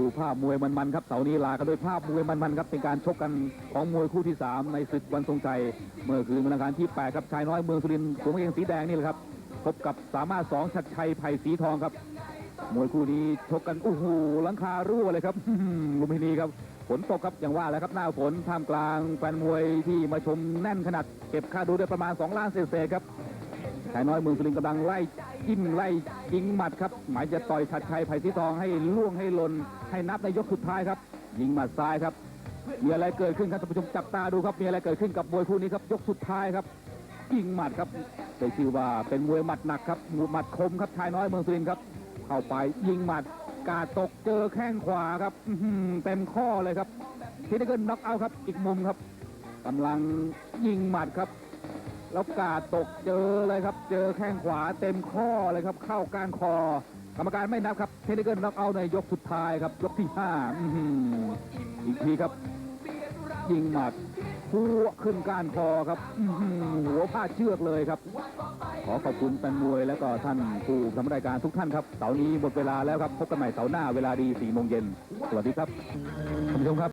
ดูภาพมวยมันๆครับเสาร์นี้ลากันด้วยภาพมวยมันๆครับเป็นการชกกันของมวยคู่ที่ 3 ในศึกวันทรงชัยเมื่อคืนวันอังคารที่8ครับชายน้อยเมืองสุรินทร์สวมกางเกงสีแดงนี่แหละครับพบกับสามารถสองชัดชัยไผ่สีทองครับ มวยคู่นี้ชกกันโอ้โหลังคารั่วเลยครับลุมพินีครับฝนตกครับอย่างว่าแหล้วครับหน้าฝนท่ามกลางแฟนมวยที่มาชมแน่นขนาดเก็บค่าดูได้ประมาณ2ล้านเศษครับ ชายน้อยเมืองสุรินทร์กำลังไล่จิ้มไล่ยิงหมัดครับ หมายจะต่อยชัดชัยไผ่สีทองให้ล่วงให้หล่นให้นับในยกสุดท้ายครับ ยิงหมัดซ้ายครับ มีอะไรเกิดขึ้นครับท่านผู้ชมจับตาดูครับมีอะไรเกิดขึ้นกับมวยคู่นี้ครับยกสุดท้ายครับยิงหมัดครับได้ชื่อว่าเป็นมวยหมัดหนักครับหมัดคมครับชายน้อยเมืองสุรินทร์ครับ เข้าไปยิงหมัดกาดตกเจอแข้งขวาครับเต็มข้อเลยครับทีนี้ก็น็อกเอาครับอีกมุมครับกำลังยิงหมัดครับ แล้วกาดตกเจอเลยครับ เจอแข้งขวาเต็มข้อเลยครับ เข้าก้านคอ กรรมการไม่นับครับเทคนิคน็อกเอาในยกสุดท้ายครับ ยกที่ห้าอีกทีครับ ยิงหมัดหัวขึ้นก้านคอครับหัวพาเชือกเลยครับ ขอขอบคุณแฟนมวยและก็ท่านผู้ทำรายการทุกท่านครับเสาร์นี้หมดเวลาแล้วครับพบกันใหม่เสาร์หน้าเวลาดี4โมงเย็นสวัสดีครับท่านผู้ชมครับ